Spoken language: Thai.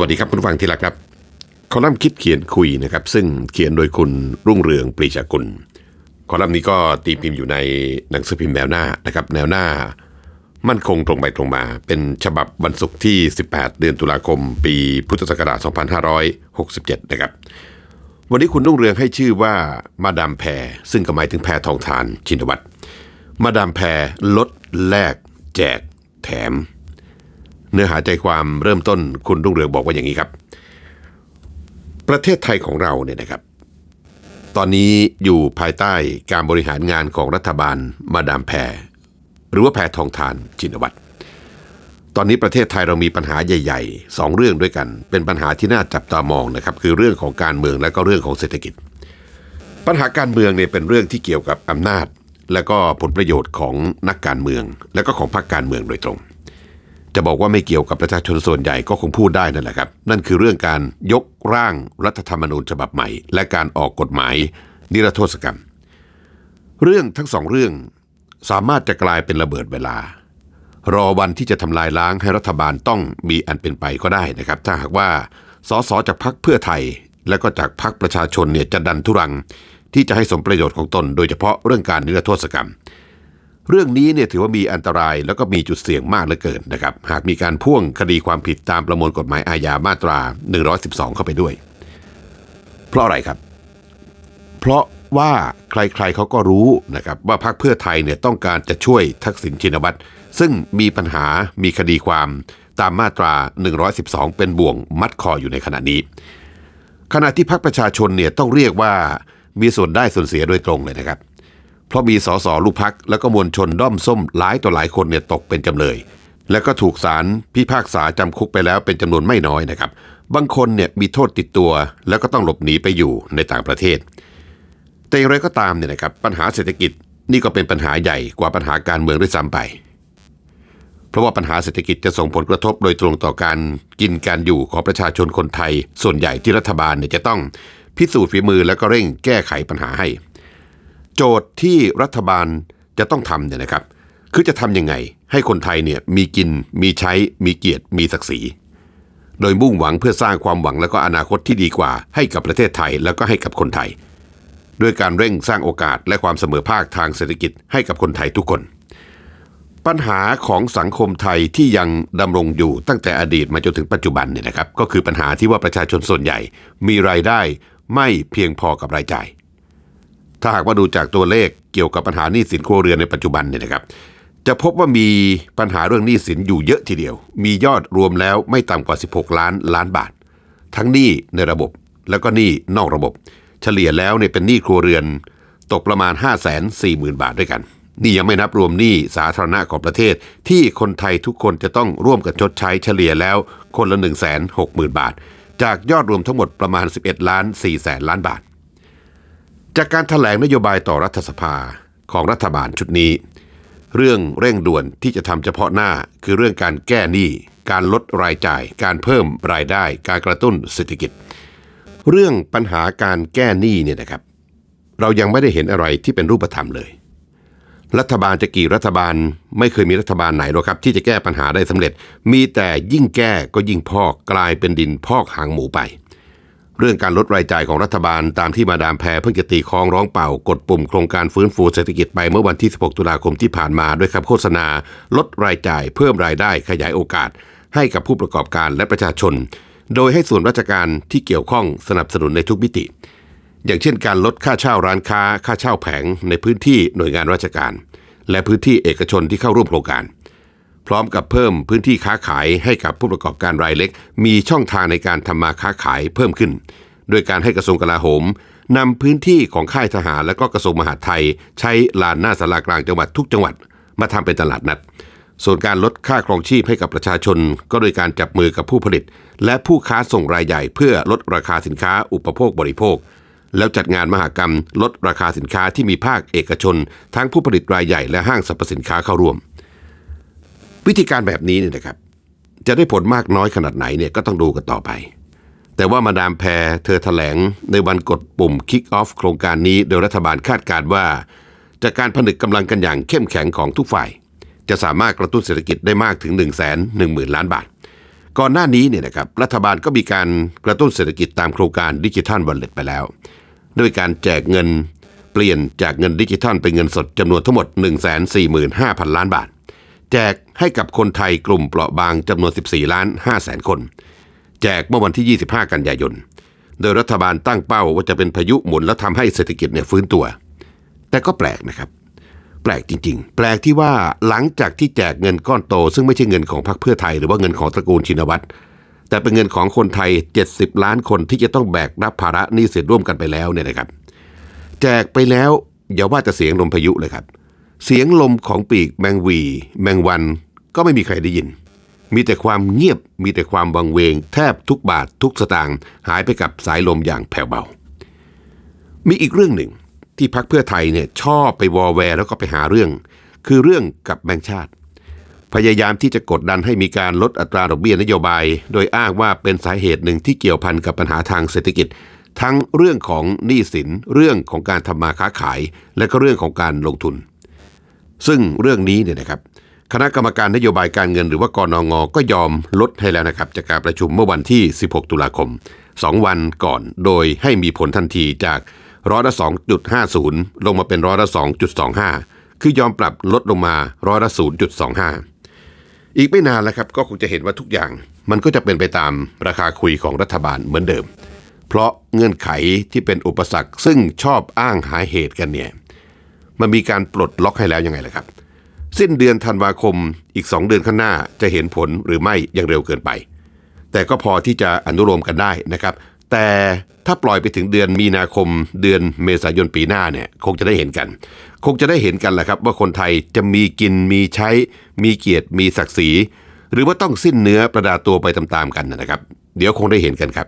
วัสดีครับคุณฟังที่รักครับคอลัมน์คิดเขียนคุยนะครับ ซึ่งเขียนโดยคุณรุ่งเรืองปรีชากุลคอลัมน์นี้ก็ตีพิมพ์อยู่ในหนังสือพิมพ์แนวหน้านะครับ แนวหน้า มั่นคงตรงไปตรงมา เป็นฉบับวันศุกร์ที่ 18 เดือนตุลาคม ปีพุทธศักราช2567 นะครับ วันนี้คุณรุ่งเรืองให้ชื่อว่ามาดามแพรซึ่งก็หมายถึงแพรทองทานชินวัตรมาดามแพรลดแลก แจก แถม เนื้อหาใจความเริ่มต้นคุณรุ่งเรืองบอกว่าอย่างนี้ครับ ประเทศไทยของเราเนี่ยนะครับ ตอนนี้อยู่ภายใต้การบริหารงานของรัฐบาลมาดามแพรหรือว่าแพรทองทานชินวัตรตอนนี้ประเทศไทยเรามีปัญหาใหญ่ๆสองเรื่องด้วยกัน เป็นปัญหาที่น่าจับตามองนะครับ คือเรื่องของการเมืองและก็เรื่องของเศรษฐกิจ ปัญหาการเมืองเนี่ยเป็นเรื่องที่เกี่ยวกับอำนาจ และก็ผลประโยชน์ของนักการเมือง และก็ของพรรคการเมืองโดยตรง จะบอกว่าไม่เกี่ยวกับประชาชนส่วนใหญ่ก็คงพูดได้นั่นแหละครับ นั่นคือเรื่องการยกร่างรัฐธรรมนูญฉบับใหม่ และการออกกฎหมาย นิรโทษกรรม เรื่องทั้งสองเรื่องสามารถจะกลายเป็นระเบิดเวลา รอวันที่จะทำลายล้างให้รัฐบาลต้องมีอันเป็นไปก็ได้นะครับ ถ้าหากว่าสสจากพรรคเพื่อไทย และก็จากพรรคประชาชนเนี่ยจะดันทุรัง ที่จะให้สมประโยชน์ของตน โดยเฉพาะเรื่องการนิรโทษกรรม เรื่องนี้เนี่ยถือว่ามีอันตรายแล้วก็มีจุดเสี่ยงมากเหลือเกินนะครับ หากมีการพ่วงคดีความผิดตามประมวลกฎหมายอาญามาตรา 112 เข้าไปด้วย เพราะอะไรครับ เพราะว่าใครๆเขาก็รู้นะครับว่าพรรคเพื่อไทยเนี่ยต้องการจะช่วยทักษิณชินวัตรซึ่งมีปัญหามีคดีความตามมาตรา 112 เป็นบ่วงมัดคออยู่ในขณะนี้ ขณะที่พรรคประชาชนเนี่ยต้องเรียกว่ามีส่วนได้ส่วนเสียโดยตรงเลยนะครับ เพราะมีสสลูกพักแล้วก็มวลชนด้อมส้มหลายต่อหลายคนเนี่ยตกเป็นจำเลย แล้วก็ถูกศาลพิพากษาจำคุกไปแล้วเป็นจำนวนไม่น้อยนะครับ บางคนเนี่ยมีโทษติดตัว แล้วก็ต้องหลบหนีไปอยู่ในต่างประเทศ แต่อย่างไรก็ตามเนี่ยนะครับปัญหาเศรษฐกิจนี่ก็เป็นปัญหาใหญ่กว่าปัญหาการเมืองด้วยซ้ำไป เพราะว่าปัญหาเศรษฐกิจจะส่งผลกระทบโดยตรงต่อการกินการอยู่ของประชาชนคนไทย ส่วนใหญ่ที่รัฐบาลเนี่ยจะต้องพิสูจน์ฝีมือแล้วก็เร่งแก้ไขปัญหาให้ โจทย์ที่รัฐบาลจะต้องทำเนี่ยนะครับ คือจะทำยังไง ให้คนไทยเนี่ยมีกินมีใช้ มีเกียรติ มีศักดิ์ศรี โดยมุ่งหวังเพื่อสร้างความหวังและก็อนาคตที่ดีกว่า ให้กับประเทศไทยแล้วก็ให้กับคนไทย ด้วยการเร่งสร้างโอกาสและความเสมอภาคทางเศรษฐกิจให้กับคนไทยทุกคน ปัญหาของสังคมไทยที่ยังดำรงอยู่ตั้งแต่อดีตมาจนถึงปัจจุบันเนี่ยนะครับ ก็คือปัญหาที่ว่าประชาชนส่วนใหญ่ มีรายได้ไม่เพียงพอกับรายจ่าย ถ้าหากว่าดูจากตัวเลขเกี่ยวกับปัญหาหนี้สินครัวเรือนในปัจจุบันเนี่ยนะครับ จะพบว่ามีปัญหาเรื่องหนี้สินอยู่เยอะทีเดียว มียอดรวมแล้วไม่ต่ำกว่า 16 ล้านล้านบาท ทั้งหนี้ในระบบ แล้วก็หนี้นอกระบบ เฉลี่ยแล้วเนี่ยเป็นหนี้ครัวเรือน ตกประมาณ 5 4 0 0 0 0 บาทด้วยกันนี่ยังไม่นับรวมหนี้สาธารณะของประเทศ ที่คนไทยทุกคนจะต้องร่วมกันชดใช้เฉลี่ยแล้วคนละ 1 6 0 0 0 0 บาท จากยอดรวมทั้งหมดประมาณ 11 ล้าน4แสนล้านบาท จากการถแถลงนโยบายต่อรัฐสภาของรัฐบาลชุดนี้ เรื่องเร่งด่วนที่จะทำเฉพาะหน้าคือเรื่องการแก้หนี้ การลดรายจ่าย การเพิ่มรายได้ การกระตุ้นเศรษฐกิจ เรื่องปัญหาการแก้หนี้เนี่ยนะครับ เรายังไม่ได้เห็นอะไรที่เป็นรูปธรรมเลย รัฐบาลจะกี่รัฐบาลไม่เคยมีรัฐบาลไหนหรอกครับ ที่จะแก้ปัญหาได้สำเร็จ มีแต่ยิ่งแก้ก็ยิ่งพอกกลายเป็นดินพอกหางหมูไป เรื่องการลดรายจ่ายของรัฐบาลตามที่มาดามแพรเพิ่งจะตีคองร้องเป่ากดปุ่มโครงการฟื้นฟูเศรษฐกิจไปเมื่อวันที่ 16 ตุลาคมที่ผ่านมาด้วยคำโฆษณา ลดรายจ่ายเพิ่มรายได้ขยายโอกาส ให้กับผู้ประกอบการและประชาชน โดยให้ส่วนราชการที่เกี่ยวข้องสนับสนุนในทุกมิติ อย่างเช่นการลดค่าเช่าร้านค้า ค่าเช่าแผงในพื้นที่หน่วยงานราชการ และพื้นที่เอกชนที่เข้าร่วมโครงการ พร้อมกับเพิ่มพื้นที่ค้าขายให้กับผู้ประกอบการรายเล็ก มีช่องทางในการทำมาค้าขายเพิ่มขึ้น โดยการให้กระทรวงกลาโหมนำพื้นที่ของค่ายทหารและก็กระทรวงมหาดไทย ใช้ลานหน้าสารากลางจังหวัดทุกจังหวัด มาทำเป็นตลาดนัด ส่วนการลดค่าครองชีพให้กับประชาชน ก็โดยการจับมือกับผู้ผลิต และผู้ค้าส่งรายใหญ่ เพื่อลดราคาสินค้าอุปโภคบริโภค แล้วจัดงานมหกรรม ลดราคาสินค้าที่มีภาคเอกชน ทั้งผู้ผลิตรายใหญ่และห้างสรรพสินค้าเข้าร่วม วิธีการแบบนี้เนี่ยนะครับ จะได้ผลมากน้อยขนาดไหนเนี่ยก็ต้องดูกันต่อไป แต่ว่ามาดามแพรเธอแถลงในวันกดปุ่ม Kick Off โครงการนี้โดยรัฐบาลคาดการณ์ว่า จากการผนึกกำลังกันอย่างเข้มแข็งของทุกฝ่าย จะสามารถกระตุ้นเศรษฐกิจได้มากถึง 1 1 0 0 0 0 ล้านบาท ก่อนหน้านี้เนี่ยนะครับรัฐบาลก็มีการกระตุ้นเศรษฐกิจตามโครงการดิจิทัลวอลเล็ตไปแล้ว ด้วยการแจกเงินเปลี่ยนจากเงินดิจิทัลเป็นเงินสดจำนวนทั้งหมด 145,000 ล้านบาท แจกให้กับคนไทยกลุ่มเปราะบางจำนวน 14 ล้าน5แสนคน แจกเมื่อวันที่ 25 กันยายน โดยรัฐบาลตั้งเป้าว่าจะเป็นพายุหมุนและทำให้เศรษฐกิจเนี่ยฟื้นตัว แต่ก็แปลกนะครับ แปลกจริง ๆ แปลกที่ว่าหลังจากที่แจกเงินก้อนโต ซึ่งไม่ใช่เงินของพรรคเพื่อไทยหรือว่าเงินของตระกูลชินวัตรแต่เป็นเงินของคนไทย 70 ล้านคนที่จะต้องแบกรับภาระหนี้สินร่วมกันไปแล้วเนี่ยนะครับ แจกไปแล้วอย่าว่าแต่เสียงลมพายุเลยครับ เสียงลมของปีกแมงวี แมงวันก็ไม่มีใครได้ยิน มีแต่ความเงียบมีแต่ความวังเวง แทบทุกบาททุกสตางค์หายไปกับสายลมอย่างแผ่วเบา มีอีกเรื่องหนึ่งที่พักเพื่อไทยเนี่ยชอบไปวอแวร์แล้วก็ไปหาเรื่อง คือเรื่องกับแบงค์ชาติ พยายามที่จะกดดันให้มีการลดอัตราดอกเบี้ยนโยบาย โดยอ้างว่าเป็นสาเหตุหนึ่งที่เกี่ยวพันกับปัญหาทางเศรษฐกิจ ทั้งเรื่องของหนี้สินเรื่องของการทำมาค้าขาย และก็เรื่องของการลงทุน ซึ่งเรื่องนี้เนี่ยนะครับคณะกรรมการนโยบายการเงินหรือว่ากรนงก็ยอมลดให้แล้วนะครับจากการประชุมเมื่อวันที่ 16 ตุลาคม 2 วันก่อน โดยให้มีผลทันทีจากร้อยละ 2.50 ลงมาเป็นร้อยละ 2.25 คือยอมปรับลดลงมาร้อยละ 0.25 อีกไม่นานแล้วครับก็คงจะเห็นว่าทุกอย่าง มันก็จะเป็นไปตามราคาคุยของรัฐบาลเหมือนเดิม เพราะเงื่อนไขที่เป็นอุปสรรคซึ่งชอบอ้างหาเหตุกันเนี่ย มันมีการปลดล็อกให้แล้วยังไงล่ะครับ สิ้นเดือนธันวาคมอีก 2 เดือนข้างหน้าจะเห็นผลหรือไม่ยังเร็วเกินไป แต่ก็พอที่จะอนุโลมกันได้นะครับ แต่ถ้าปล่อยไปถึงเดือนมีนาคม เดือนเมษายนปีหน้าเนี่ยคงจะได้เห็นกัน คงจะได้เห็นกันแหละครับ ว่าคนไทยจะมีกินมีใช้ มีเกียรติ มีศักดิ์ศรี หรือว่าต้องสิ้นเนื้อประดาตัวไปตามๆกันนะครับ เดี๋ยวคงได้เห็นกันครับ